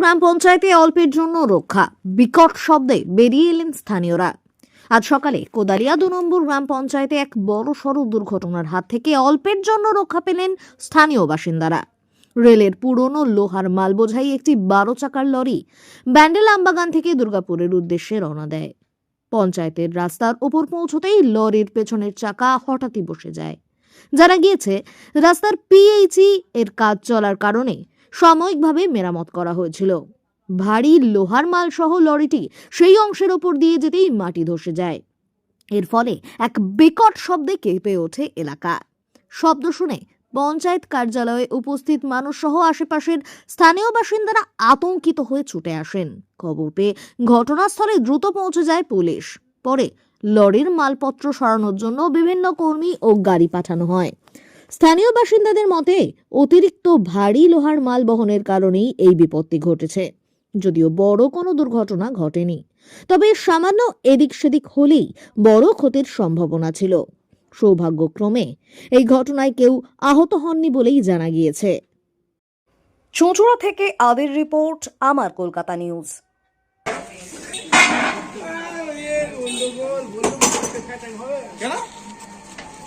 গ্রাম পঞ্চায়েতে অল্পের জন্য রক্ষা। বিকট শব্দে বেরিয়ে এলেন স্থানীয়রা। আজ সকালে কোদালিয়া দু নম্বর গ্রাম পঞ্চায়েতে এক বড় সড় দুর্ঘটনার হাত থেকে অল্পের জন্য রক্ষা পেলেন স্থানীয় বাসিন্দারা। রেলের পুরনো লোহার মাল বোঝাই একটি বারো চাকার লরি ব্যান্ডেল আমবাগান থেকে দুর্গাপুরের উদ্দেশ্যে রওনা দেয়। পঞ্চায়েতের রাস্তার ওপর পৌঁছতেই লরির পেছনের চাকা হঠাৎই বসে যায়। যারা গিয়েছে, রাস্তার পিএইচই এর কাজ চলার কারণে সাময়িকভাবে মেরামত করা হয়েছিল। ভারী লোহার মাল সহ লরিটি সেই অংশের ওপর দিয়ে যেতেই মাটি ধসে যায়। এর ফলে এক বিকট শব্দে কেঁপে ওঠে এলাকা। শব্দ শুনে পঞ্চায়েত কার্যালয়ে উপস্থিত মানুষ সহ আশেপাশের স্থানীয় বাসিন্দারা আতঙ্কিত হয়ে ছুটে আসেন। খবর পেয়ে ঘটনাস্থলে দ্রুত পৌঁছে যায় পুলিশ। পরে লরির মালপত্র সরানোর জন্য বিভিন্ন কর্মী ও গাড়ি পাঠানো হয়। স্থানীয় বাসিন্দাদের মতে অতিরিক্ত ভারী লোহার মাল বহনের কারণেই এই বিপত্তি ঘটেছে যদিও বড় কোনো দুর্ঘটনা ঘটেনি তবে সামান্য এদিক সেদিক হলেই বড় ক্ষতির সম্ভাবনা ছিল সৌভাগ্যক্রমে এই ঘটনায় কেউ আহত হননি বলেই জানা গিয়েছে চুঁচুড়া থেকে আদের রিপোর্ট আমার কলকাতা নিউজ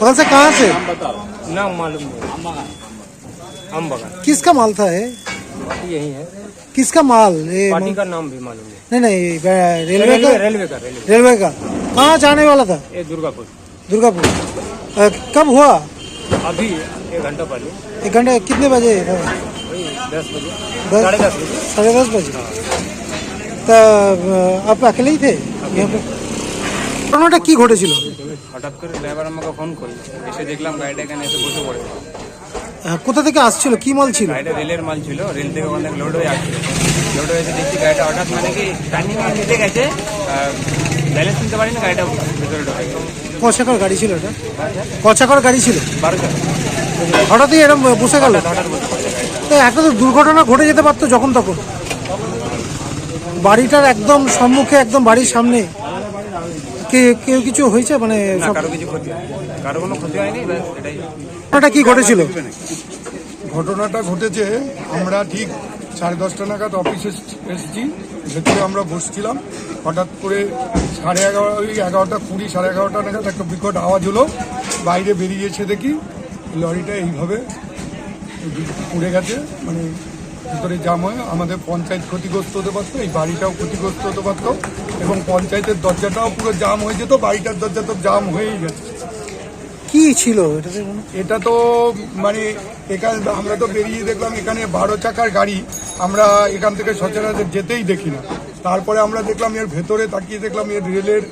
बगल से कहाँ से नाम मालूम नहीं हम बगल किसका माल था ये यही है किसका माल ये पार्टी का नाम भी मालूम नहीं नहीं नहीं बै- रेलवे रेलवे का रेलवे का रेलवे रेलवे का कहाँ जाने वाला था ये दुर्गापुर दुर्गापुर अ, कब हुआ अभी एक घंटा पहले एक घंटे कितने बजे था वही दस बजे दस- साढ़े दस बजे साढ़े दस बजे তা আহ, आप अकेले ही थे यहाँ पे ঘটনাটা কি ঘটেছিল হঠাৎ করে ড্রাইভার আমাকে ফোন করল। এসে দেখলাম গাড়িটা এখানে এসে বসে পড়ে কোথা থেকে আসছিল? কি মাল ছিল? গাড়িটা রেলের মাল ছিল রেল থেকে অনেক লোড হয়ে আসছিল। লোড হয়ে এসে দেখছি গাড়িটা হঠাৎ মানে কি টার্নিং নিতে গেছে ব্যালেন্স নিতে পারিনি গাড়িটা ভেতরে ঢোকে গাড়ি ছিল এটা? কচাকর গাড়ি ছিল? বারো চাকা হঠাৎই এরকম বসে গেল? তো একটা তো দুর্ঘটনা ঘটে যেতে পারতো যখন তখন। বাড়িটার একদম সম্মুখে একদম বাড়ির সামনে। কে কেউ কিছু হয়েছে? মানে না কারও কিছু ক্ষতি হয়নি কারও কোনো ক্ষতি হয়নি ব্যাস এটাই। ঘটনাটা কি ঘটেছিল? ঘটনাটা ঘটেছে আমরা ঠিক সাড়ে দশটা নাগাদ অফিসে এসেছি ভেতরে আমরা বসছিলাম। হঠাৎ করে সাড়ে এগারো ওই এগারোটা কুড়ি সাড়ে এগারোটা নাগাদ একটা বিকট আওয়াজ হলো। বাইরে বেরিয়েছে দেখি লরিটা এইভাবে পুড়ে গেছে মানে ভিতরে জাম হয়ে। আমাদের পঞ্চায়েত ক্ষতিগ্রস্ত হতে পারতো এই বাড়িটাও ক্ষতিগ্রস্ত হতে পারতো। এবং পঞ্চায়েতের দরজাটাও পুরো জাম হয়ে যেত বাড়িটার দরজা তো জাম হয়েই গেছে। কি ছিল এটা তো মানে এখানে আমরা তো বেরিয়ে দেখলাম এখানে বারো চাকার গাড়ি আমরা এখান থেকে সচরাচর যেতেই দেখি না। তারপরে আমরা দেখলাম এর ভেতরে তাকিয়ে দেখলাম এর রেলের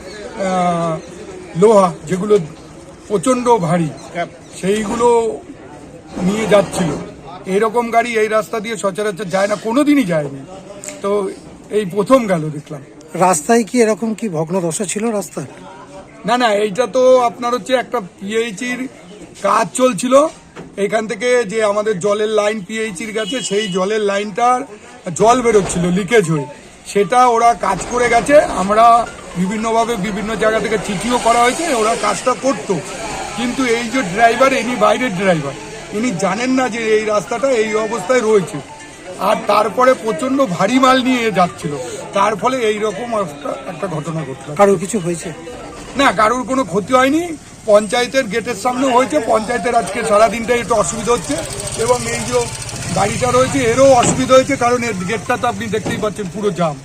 লোহা যেগুলো প্রচণ্ড ভারী সেইগুলো নিয়ে যাচ্ছিল। এইরকম গাড়ি এই রাস্তা দিয়ে সচরাচর যায় না কোনোদিনই যায়নি। তো এই প্রথম গেল দেখলাম। রাস্তায় কি এরকম কি ভগ্ন দশা ছিল রাস্তা না না, এইটা তো আপনার হচ্ছে একটা পিএইচির কাজ চলছিল। এখান থেকে যে আমাদের জলের লাইন পিএইচির কাছে সেই জলের লাইনটার জল বেরোচ্ছিল লিকেজ হয়ে। সেটা ওরা কাজ করে গেছে, আমরা বিভিন্নভাবে বিভিন্ন জায়গা থেকে চিঠিও করা হয়েছে, ওরা কাজটা করতো। কিন্তু এই যে ড্রাইভার ইনি বাইরের ড্রাইভার ইনি জানেন না যে এই রাস্তাটা এই অবস্থায় রয়েছে। আর তারপরে প্রচণ্ড ভারী মাল নিয়ে যাচ্ছিল। তার ফলে এই রকম একটা একটা ঘটনা ঘটলো। কারও কিছু হয়েছে? না কারোর কোনো ক্ষতি হয়নি। পঞ্চায়েতের গেটের সামনে হয়েছে। পঞ্চায়েতের আজকে সারাদিনটাই একটু অসুবিধা হচ্ছে। এবং এই যে গাড়িটা রয়েছে এরও অসুবিধা হয়েছে কারণ এর গেটটা তো আপনি দেখতেই পাচ্ছেন পুরো জাম।